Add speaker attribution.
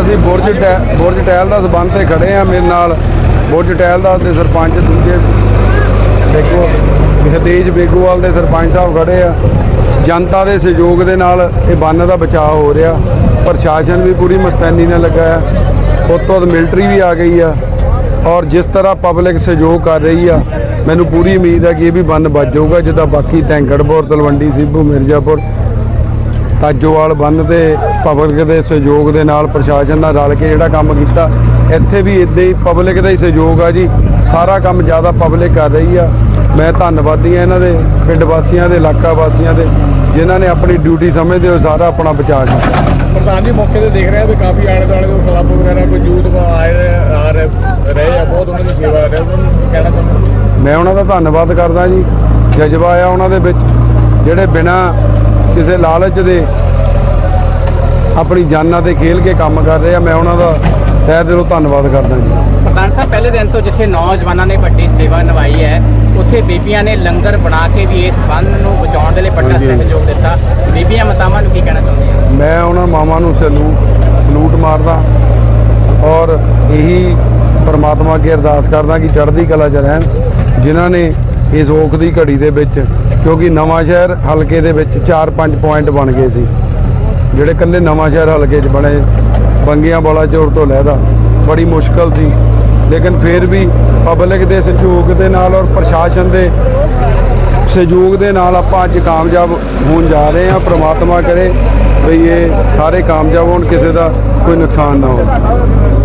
Speaker 1: ਅਸੀਂ ਬੁਰਜ ਬੁਰਜ ਟਹਿਲ ਦਾ ਸਬੰਧ ਤੇ ਖੜੇ ਆ ਮੇਰੇ ਨਾਲ। ਬੁਰਜ ਟਹਿਲ ਦਾ ਤੇ ਸਰਪੰਚ ਦੂਜੇ ਬੇਗੋ ਹਤੇਜ ਬੇਗੋਵਾਲ ਦੇ ਸਰਪੰਚ ਸਾਹਿਬ ਖੜੇ ਆ। ਜਨਤਾ ਦੇ ਸਹਿਯੋਗ ਦੇ ਨਾਲ ਇਹ ਬੰਨ ਦਾ ਬਚਾਅ ਹੋ ਰਿਹਾ। ਪ੍ਰਸ਼ਾਸਨ ਵੀ ਪੂਰੀ ਮਸਤੈਨੀ ਨਾਲ ਲੱਗਾ ਹੈ ਉਸ ਤੋਂ ਬਾਅਦ ਮਿਲਟਰੀ ਵੀ ਆ ਗਈ ਆ। ਔਰ ਜਿਸ ਤਰ੍ਹਾਂ ਪਬਲਿਕ ਸਹਿਯੋਗ ਕਰ ਰਹੀ ਆ ਮੈਨੂੰ ਪੂਰੀ ਉਮੀਦ ਹੈ ਕਿ ਇਹ ਵੀ ਬੰਨ ਬਚ ਜਾਊਗਾ ਜਿੱਦਾਂ ਬਾਕੀ ਧੈਂਗੜਬੋਰ ਤਲਵੰਡੀ ਸਿੱਧੂ ਮਿਰਜ਼ਾਪੁਰ ਤਾਜੋਵਾਲ ਬੰਨ ਦੇ ਪਬਲਿਕ ਦੇ ਸਹਿਯੋਗ ਦੇ ਨਾਲ ਪ੍ਰਸ਼ਾਸਨ ਨਾਲ ਰਲ ਕੇ ਜਿਹੜਾ ਕੰਮ ਕੀਤਾ ਇੱਥੇ ਵੀ ਇਦਾਂ ਹੀ ਪਬਲਿਕ ਦਾ ਹੀ ਸਹਿਯੋਗ ਆ ਜੀ। ਸਾਰਾ ਕੰਮ ਜ਼ਿਆਦਾ ਪਬਲਿਕ ਕਰ ਰਹੀ ਆ। ਮੈਂ ਧੰਨਵਾਦੀ ਆ ਇਹਨਾਂ ਦੇ ਪਿੰਡ ਵਾਸੀਆਂ ਦੇ ਇਲਾਕਾ ਵਾਸੀਆਂ ਦੇ ਜਿਨ੍ਹਾਂ ਨੇ ਆਪਣੀ ਡਿਊਟੀ ਸਮਝਦੇ ਹੋਏ ਸਾਰਾ ਆਪਣਾ ਬਚਾਅ ਕੀਤਾ।
Speaker 2: ਪ੍ਰਧਾਨ ਜੀ ਮੌਕੇ ਤੇ ਦੇਖ ਰਹੇ ਵੀ ਕਾਫੀ ਆਲੇ ਦੁਆਲੇ ਦੇ ਕਲੱਬ ਵਗੈਰਾ ਕੋਈ ਯੂਥ ਆਏ ਆ ਰਹੇ ਰਹੇ ਆ ਬਹੁਤ ਉਹਨਾਂ ਦੀ ਸੇਵਾ ਕਰ ਰਹੇ। ਉਹਨਾਂ ਨੂੰ ਕਹਿਣਾ ਚਾਹੁੰਦਾ
Speaker 1: ਮੈਂ ਉਹਨਾਂ ਦਾ ਧੰਨਵਾਦ ਕਰਦਾ ਜੀ। ਜਜ਼ਬਾ ਆ ਉਹਨਾਂ ਦੇ ਵਿੱਚ ਜਿਹੜੇ ਬਿਨਾਂ ਕਿਸੇ ਲਾਲਚ ਦੇ ਆਪਣੀ ਜਾਨਾਂ ਤੇ ਖੇਲ ਕੇ ਕੰਮ ਕਰ ਰਹੇ ਆ ਮੈਂ ਉਹਨਾਂ ਦਾ ਤਹਿ ਦਿਲੋਂ ਧੰਨਵਾਦ ਕਰਦਾ ਜੀ।
Speaker 3: ਪ੍ਰਧਾਨ ਸਾਹਿਬ ਪਹਿਲੇ ਦਿਨ ਤੋਂ ਜਿੱਥੇ ਨੌਜਵਾਨਾਂ ਨੇ ਵੱਡੀ ਸੇਵਾ ਨਿਭਾਈ ਹੈ ਉੱਥੇ ਬੀਬੀਆਂ ਨੇ ਲੰਗਰ ਬਣਾ ਕੇ ਵੀ ਇਸ ਬੰਨ ਨੂੰ ਬਚਾਉਣ ਦੇ ਲਈ ਵੱਡਾ। ਸਹਿਯੋਗ ਦਿੱਤਾ। ਬੀਬੀਆਂ ਮਾਤਾਵਾਂ ਨੂੰ ਕੀ ਕਹਿਣਾ ਚਾਹੁੰਦੀਆਂ?
Speaker 1: ਮੈਂ ਉਹਨਾਂ ਮਾਵਾਂ ਨੂੰ ਸਲੂਟ ਸਲੂਟ ਮਾਰਦਾ ਔਰ ਇਹੀ ਪਰਮਾਤਮਾ ਅੱਗੇ ਅਰਦਾਸ ਕਰਦਾ ਕਿ ਚੜ੍ਹਦੀ ਕਲਾ 'ਚ ਰਹਿਣ ਜਿਨ੍ਹਾਂ ਨੇ ਇਸ ਔਖ ਦੀ ਘੜੀ ਦੇ ਵਿੱਚ, ਕਿਉਂਕਿ ਨਵਾਂ ਸ਼ਹਿਰ ਹਲਕੇ ਦੇ ਵਿੱਚ 4-5 ਪੁਆਇੰਟ ਬਣ ਗਏ ਸੀ। ਜਿਹੜੇ ਕੱਲੇ ਨਵਾਂ ਸ਼ਹਿਰ ਹਲਕੇ 'ਚ ਬਣੇ, ਬੰਗੀਆਂ ਵਾਲਾ ਚੋਰ ਤੋਂ ਲੈਦਾ, ਬੜੀ ਮੁਸ਼ਕਲ ਸੀ। ਲੇਕਿਨ ਫਿਰ ਵੀ ਪਬਲਿਕ ਦੇ ਸਹਿਯੋਗ ਦੇ ਨਾਲ ਔਰ ਪ੍ਰਸ਼ਾਸਨ ਦੇ ਸਹਿਯੋਗ ਦੇ ਨਾਲ ਆਪਾਂ ਅੱਜ ਕਾਮਯਾਬ ਹੋਣ ਜਾ ਰਹੇ ਹਾਂ। ਪ੍ਰਮਾਤਮਾ ਕਰੇ ਵੀ ਇਹ ਸਾਰੇ ਕਾਮਯਾਬ ਹੋਣ, ਕਿਸੇ ਦਾ ਕੋਈ ਨੁਕਸਾਨ ਨਾ ਹੋਵੇ।